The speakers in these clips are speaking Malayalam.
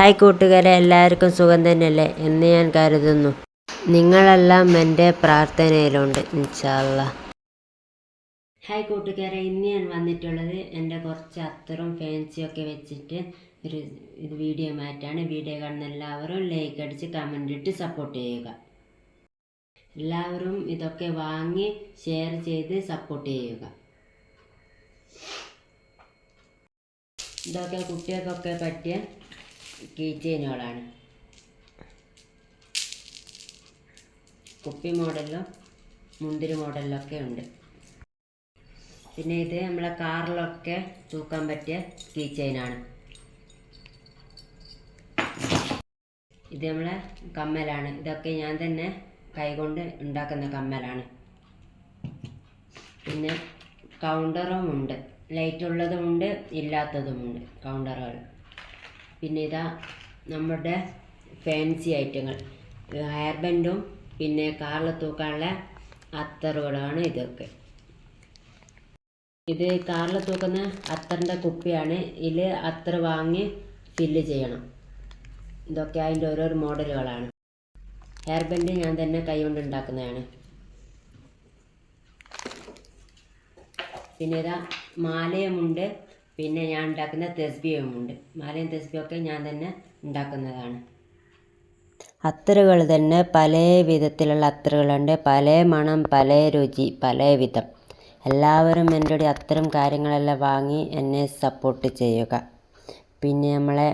ഹായ് കൂട്ടുകാരെ എല്ലാവർക്കും സുഖം തന്നെയല്ലേ എന്ന് ഞാൻ കരുതുന്നു. നിങ്ങളെല്ലാം എന്റെ പ്രാർത്ഥനയിലുണ്ട് ഇൻഷാല്ല ഹായ് കൂട്ടുകാരെ ഇന്ന് ഞാൻ വന്നിട്ടുള്ളത് എന്റെ കുറച്ച് അത്തറും ഫാൻസിയൊക്കെ വെച്ചിട്ട് ഒരു ഇത് വീഡിയോ മാറ്റാണ്. വീഡിയോ കാണുന്ന എല്ലാവരും ലൈക്ക് അടിച്ച് കമന്റ് ഇട്ട് സപ്പോർട്ട് ചെയ്യുക. എല്ലാവരും ഇതൊക്കെ വാങ്ങി ഷെയർ ചെയ്ത് സപ്പോർട്ട് ചെയ്യുക. ഇതൊക്കെ കുട്ടികൾക്കൊക്കെ പറ്റിയ കീ ചെയിനുകളാണ് കുപ്പി മോഡലിലും മുന്തിരി മോഡലിലൊക്കെ ഉണ്ട്. പിന്നെ ഇത് നമ്മളെ കാറിലൊക്കെ തൂക്കാൻ പറ്റിയ കീ ചെയിനാണ് ഇത് നമ്മളെ കമ്മലാണ്. ഇതൊക്കെ ഞാൻ തന്നെ കൈകൊണ്ട് ഉണ്ടാക്കുന്ന കമ്മലാണ്. പിന്നെ കൗണ്ടറും ഉണ്ട്. ലൈറ്റ് ഉള്ളതുമുണ്ട് ഇല്ലാത്തതുമുണ്ട് കൗണ്ടറുകൾ പിന്നെ ഇതാ നമ്മുടെ ഫാൻസി ഐറ്റങ്ങൾ ഹെയർ ബാൻഡും പിന്നെ കാറിൽ തൂക്കാനുള്ള അത്തറുകളാണ് ഇതൊക്കെ. ഇത് കാറിൽ തൂക്കുന്ന അത്തറിന്റെ കുപ്പിയാണ്. ഇതിൽ അത്തർ വാങ്ങി ഫില്ല് ചെയ്യണം. ഇതൊക്കെ അതിന്റെ ഓരോരോ മോഡലുകളാണ്. ഹെയർ ബാൻഡ് ഞാൻ തന്നെ കൈകൊണ്ട് ഉണ്ടാക്കുന്നതാണ്. പിന്നെ ഇതാ മാലയുമുണ്ട്. പിന്നെ ഞാൻ ഉണ്ടാക്കുന്ന തെസ്ബിയുമുണ്ട് മാലയും തെസ്ബിയൊക്കെ ഞാൻ തന്നെ ഉണ്ടാക്കുന്നതാണ്. അത്തറുകൾ തന്നെ പല വിധത്തിലുള്ള അത്തറുകളുണ്ട്. പല മണം പല രുചി പല വിധം. എല്ലാവരും എന്റെ കൂടെ അത്തരം കാര്യങ്ങളെല്ലാം വാങ്ങി എന്നെ സപ്പോർട്ട് ചെയ്യുക. പിന്നെ നമ്മളെ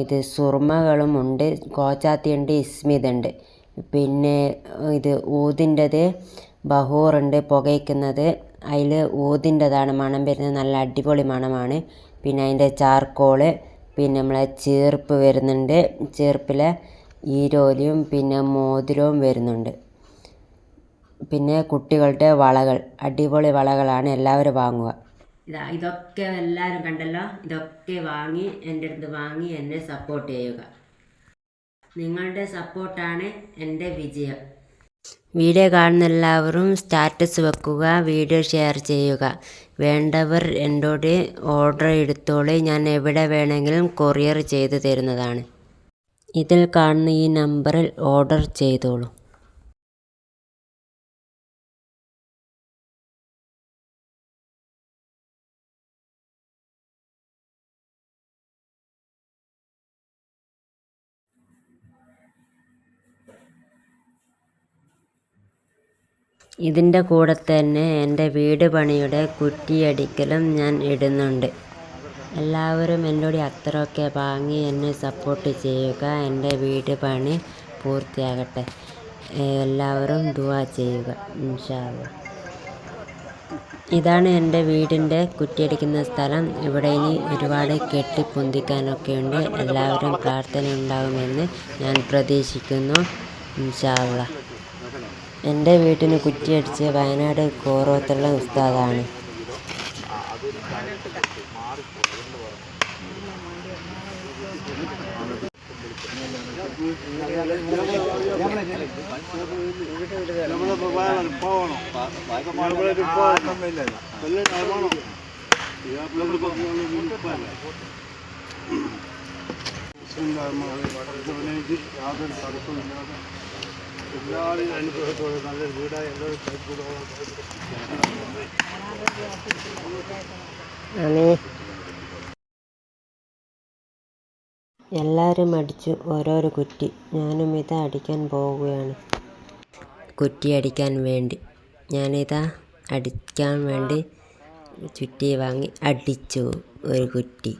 ഇത് സുർമകളും ഉണ്ട് കോച്ചാത്തിയുണ്ട് ഇസ്മിതുണ്ട് പിന്നെ ഇത് ഊതിന്റെത് ബഹൂറുണ്ട് പുകയ്ക്കുന്നത്. അതിൽ ഊതിന്റെതാണ് മണം വരുന്നത്. നല്ല അടിപൊളി മണമാണ്. പിന്നെ അതിന്റെ ചാർക്കോൾ പിന്നെ നമ്മളെ ചേർപ്പ് വരുന്നുണ്ട്. ചീർപ്പിലെ ഈരോലിയും പിന്നെ മോതിരവും വരുന്നുണ്ട്. പിന്നെ കുട്ടികളുടെ വളകൾ അടിപൊളി വളകളാണ് എല്ലാവരും വാങ്ങുക. ഇതാ ഇതൊക്കെ എല്ലാവരും കണ്ടല്ലോ? ഇതൊക്കെ വാങ്ങി എന്റെ അടുത്ത് വാങ്ങി എന്നെ സപ്പോർട്ട് ചെയ്യുക. നിങ്ങളുടെ സപ്പോർട്ടാണ് എന്റെ വിജയം. വീഡിയോ കാണുന്ന എല്ലാവരും സ്റ്റാറ്റസ് വെക്കുക വീഡിയോ ഷെയർ ചെയ്യുക. വേണ്ടവർ എന്നോട് ഓർഡർ എടുത്തോളി. ഞാൻ എവിടെ വേണമെങ്കിലും കൊറിയർ ചെയ്തു തരുന്നതാണ്. ഇതിൽ കാണുന്ന ഈ നമ്പറിൽ ഓർഡർ ചെയ്തോളൂ. ഇതിന്റെ കൂടെ തന്നെ എന്റെ വീട് പണിയുടെ കുറ്റിയടിക്കലും ഞാൻ ഇടുന്നുണ്ട്. എല്ലാവരും എന്നോട് അത്രയൊക്കെ വാങ്ങി എന്നെ സപ്പോർട്ട് ചെയ്യുക. എന്റെ വീട് പണി പൂർത്തിയാകട്ടെ. എല്ലാവരും ദുവാ ചെയ്യുക. ഇൻഷാല്ല ഇതാണ് എന്റെ വീടിന്റെ കുറ്റിയടിക്കുന്ന സ്ഥലം. ഇവിടെ ഇനി ഒരുപാട് കെട്ടിപ്പൊന്തിക്കാനൊക്കെ ഉണ്ട്. എല്ലാവരും പ്രാർത്ഥന ഉണ്ടാകുമെന്ന് ഞാൻ പ്രതീക്ഷിക്കുന്നു. ഇൻഷാല്ല എന്റെ വീട്ടിന് കുറ്റിയടിച്ച് വയനാട് കോറോത്തുള്ള ഉസ്താദാണ്. യാതൊരു തടസ്സമില്ലാതെ എല്ലാവരും അനുഗ്രഹത്തോടെ നല്ലൊരു വീടായി എല്ലാവരും എല്ലാവരും അടിച്ചു ഓരോരോ കുറ്റി. ഞാനും ഇത് അടിക്കാൻ പോവുകയാണ്. കുറ്റി അടിക്കാൻ വേണ്ടി. ഞാനിതാ അടിക്കാൻ വേണ്ടി ചുറ്റി വാങ്ങി അടിച്ചു ഒരു കുറ്റി.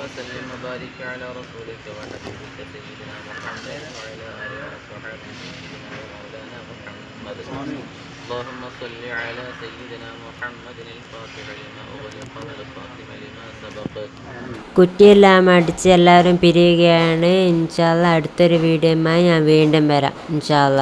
وسلم وبارك على رسولك ونبيك سيدنا محمد وعلى اله آله وصحبه سيدنا ومولانا محمد اللهم صل على سيدنا محمد الفاتح لما أغلق والخاتم لما سبق കുറ്റിയെല്ലാം അടിച്ച് എല്ലാവരും പിരിയുകയാണ് ഇൻഷാല്ല അടുത്തൊരു വീഡിയോയുമായി ഞാൻ വീണ്ടും വരാം ഇൻഷാല്ല